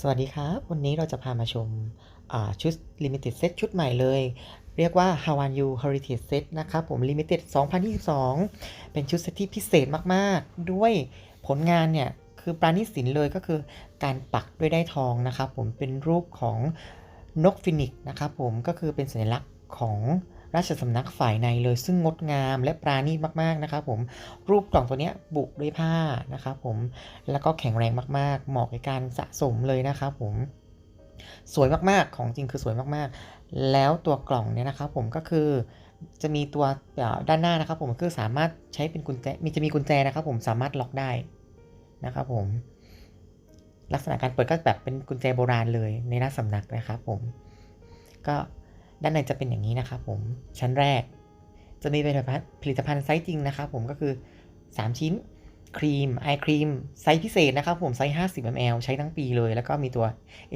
สวัสดีครับ วันนี้เราจะพามาชมชุด Limited Set ชุดใหม่เลย เรียกว่า Hawan Yu Heritage Set นะครับผม Limited 2022 เป็นชุดเซตที่พิเศษมาก ๆ ด้วยผลงานเนี่ย คือปราณีตศิลป์เลยก็คือการปักด้วยได้ทองนะครับผมเป็นรูปของนกฟินิกนะครับผมก็คือเป็นสัญลักษณ์ของ ราชสำนักฝ่ายในเลยซึ่งงดงามและปราณีตมากๆนะครับผมรูปกล่องตัวนี้บุด้วยผ้านะครับผมแล้วก็แข็งแรงมากๆ เหมาะกับการสะสมเลยนะครับผมสวยมากๆ ของจริงคือสวยมากๆ แล้วตัวกล่องเนี่ยนะครับผมก็คือจะมีตัวด้านหน้านะครับผมคือสามารถใช้เป็นกุญแจมีจะมีกุญแจนะครับผมสามารถล็อกได้นะครับผมลักษณะการเปิดก็แบบเป็นกุญแจโบราณเลยในราชสำนักนะครับผมก็ ด้านในจะเป็นอย่างนี้นะครับผมชั้นแรก จะมีเป็นผลิตภัณฑ์ไซส์จริงนะครับผมก็คือ 3 ชิ้นครีมไอครีมไซส์พิเศษนะครับผมไซส์ 50 ml ใช้ทั้งปีเลย แล้วก็มีตัว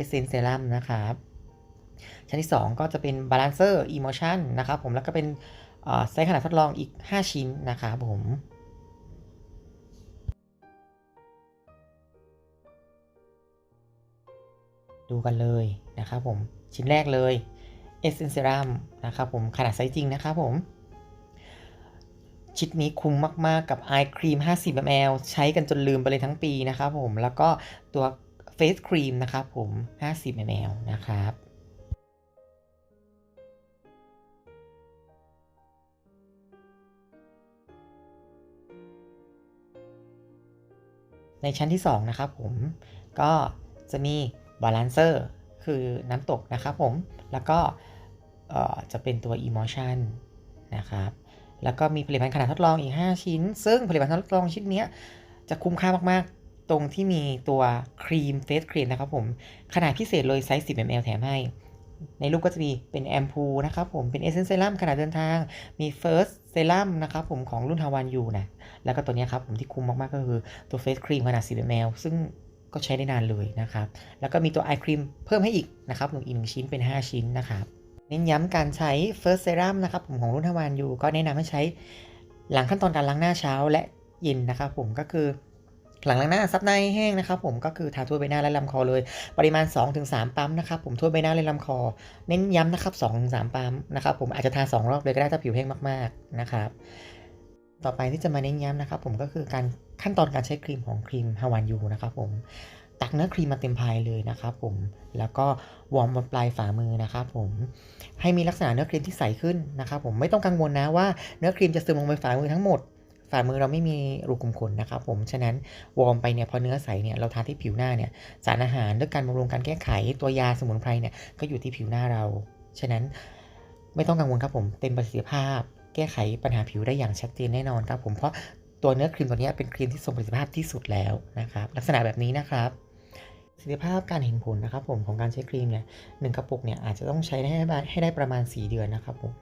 Essence Serum นะครับชั้นที่ 2 ก็จะเป็น Balancer Emotion นนะครับผมแล้วก็เป็นไซส์ขนาดทดลองอีก 5 ชิ้นนะครับผมดูกันเลยนะครับผมชิ้นแรกเลย Essence Serum นะครับผมขนาดไซส์จริงนะครับผม ชิ้นนี้คุ้มมากๆกับ Eye Cream 50 ml ใช้กันจนลืมไปเลยทั้งปีนะครับผม แล้วก็ตัว Face Cream นะครับผม 50 ml นะครับในชั้นที่ 2 นะครับผม ก็จะมี Balancer คือน้ำตกนะครับผม แล้วก็จะเป็นตัว Emotion นะครับ แล้วก็มีผลิตภัณฑ์ขนาดทดลองอีก 5 ชิ้น ซึ่งผลิตภัณฑ์ทดลองชิ้นนี้จะคุ้มค่ามาก ๆ ตรงที่มีตัวครีมเฟสครีมนะครับผม ขนาดพิเศษเลยไซส์ 10 ml แถมให้ ในรูปก็จะมีเป็นแอมพูนะครับผม เป็นเอเซนเซรั่มขนาดเดินทาง มี First Serum นะครับผมของรุ่นฮาวานยูนะ แล้วก็ตัวนี้ครับผมที่คุ้มมาก ๆ ก็คือตัวเฟสครีมขนาด 10 ml ซึ่ง ก็ใช้ได้นานเลยนะครับ แล้วก็มีตัวไอครีมเพิ่มให้อีกนะครับหนึ่งอีกหนึ่งชิ้นเป็น 5 ชิ้นนะครับ เน้นย้ำการใช้ First Serum นะครับผมของรุ่นฮาวานยูก็แนะนำให้ใช้หลังขั้นตอนการล้างหน้าเช้าและเย็นนะครับผมก็คือหลังล้างหน้าซับในแห้งนะครับผมก็คือทาทั่วใบหน้าและลำคอเลย ปริมาณ 2-3 ปั๊มนะครับผมทั่วใบหน้าและลำคอ เน้นย้ำนะครับ2-3 ปั๊มนะครับผมอาจจะทา 2 รอบเลยก็ได้ถ้าผิวแห้งมากๆนะครับ ต่อไปที่จะมาเน้นย้ำนะครับผมก็คือการขั้นตอนการใช้ครีมของครีมฮาวานยูนะครับผมตักเนื้อครีมมาเต็มพายเลยนะครับผมแล้วก็วอร์มบนปลายฝ่ามือนะครับผมให้มีลักษณะเนื้อครีมที่ใสขึ้นนะครับผมไม่ต้องกังวลนะว่าเนื้อครีมจะซึมลงไปฝ่ามือทั้งหมด ฝ่ามือเราไม่มีรูขุมขนนะครับผมฉะนั้นวอร์มไปเนี่ยพอเนื้อใสเนี่ยเราทาที่ผิวหน้าเนี่ยสารอาหารด้วยการบำรุงการแก้ไขตัวยาสมุนไพรเนี่ยก็อยู่ที่ผิวหน้าเรา ฉะนั้นไม่ต้องกังวลครับผมเต็มประสิทธิภาพ ก้ไขปัญหาผิวได้อย่างชัดเจนแน่นอนครับผมเพราะตัวเนื้อครีมตัวนี้เป็นครีมที่ทรงประสิทธิภาพที่สุดแล้วนะครับ ลักษณะแบบนี้นะครับประสิทธิภาพการเห็นผลนะครับผมของการใช้ครีมเนี่ยหนึ่งกระปุกเนี่ยอาจจะต้องใช้ให้ได้ให้ได้ประมาณ 4 เดือนนะครับผม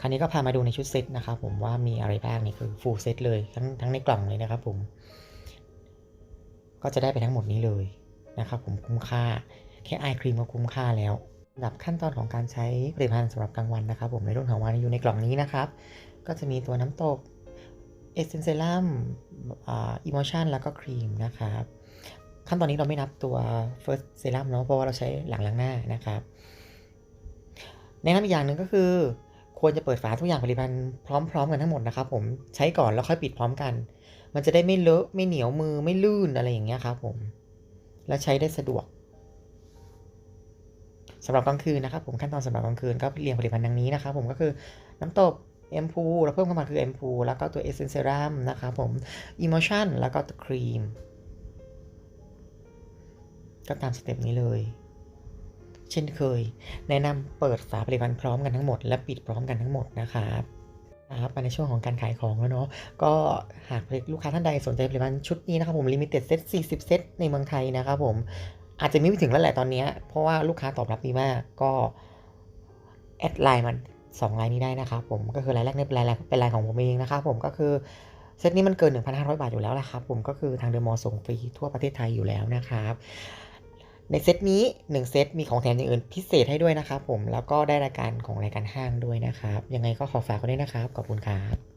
คราวนี้ก็พามาดูในชุดเซตนะครับผมว่ามีอะไรบ้างนี่คือฟูลเซตเลยทั้งทั้งในกล่องเลยนะครับผม ก็จะได้ไปทั้งหมดนี้เลยนะครับผมคุ้มค่า แค่ไอครีมก็คุ้มค่าแล้ว หรับขั้นตอนของการใช้ผลิตภัณฑ์สำหรับกลางวันนะครับ ผมในรุ่นของวันอยู่ในกล่องนี้นะครับ ก็จะมีตัวน้ำตกเอเซนเซลัมอ่าอิมชันแล้วก็ครีมนะครับขั้นตอนนี้เราไม่นับตัว first serum เนาะเพราะว่าเราใช้หลังล้างหน้านะครับแนะนำอีกอย่างหนึ่งก็คือ ควรจะเปิดฝาทุกอย่างผลิตภัณฑ์พร้อม ๆ กันทั้งหมดนะครับผมใช้ก่อนแล้วค่อยปิดพร้อมกัน มันจะได้ไม่เลอะไม่เหนียวมือไม่ลื่นอะไรอย่างเงี้ยครับผม และใช้ได้สะดวก สำหรับกลางคืนนะครับผมขั้นตอนสำหรับกลางคืนก็เรียงผลิตภัณฑ์ดังนี้นะครับผมก็คือน้ำตบเอ็มพูเราเพิ่มเข้ามาคือเอ็มพูแล้วก็ตัวเอเซนเซรัมนะครับผมอิโมชั่นแล้วก็ตัวครีม ก็ตามสเต็ปนี้เลย เช่นเคย แนะนำเปิดฝาผลิตภัณฑ์พร้อมกันทั้งหมด และปิดพร้อมกันทั้งหมดนะครับนะครับในช่วงของการขายของแล้วเนาะก็หากลูกค้าท่านใดสนใจผลิตภัณฑ์ชุดนี้นะครับผมลิมิเต็ดเซต40 เซตในเมืองไทยนะครับผม อาจจะมีไม่ถึงแล้วแหละตอนนี้ เพราะว่าลูกค้าตอบรับดีมากก็แอดไลน์มัน2ไลน์นี้ได้นะครับผมก็คือรายแรกเนี่ยเป็นรายเป็นรายของผมเองนะครับผมก็คือเซตนี้มันเกิน 1,500 บาทอยู่แล้วนะครับผมก็คือทางเดอะมอลส่งฟรีทั่วประเทศไทยอยู่แล้วนะครับ ในเซตนี้ 1 เซตมีของแถมอย่างอื่นพิเศษให้ด้วยนะครับผมแล้วก็ได้รายการของรายการห้างด้วยนะครับ ยังไงก็ขอฝากไว้ด้วยนะครับขอบคุณครับ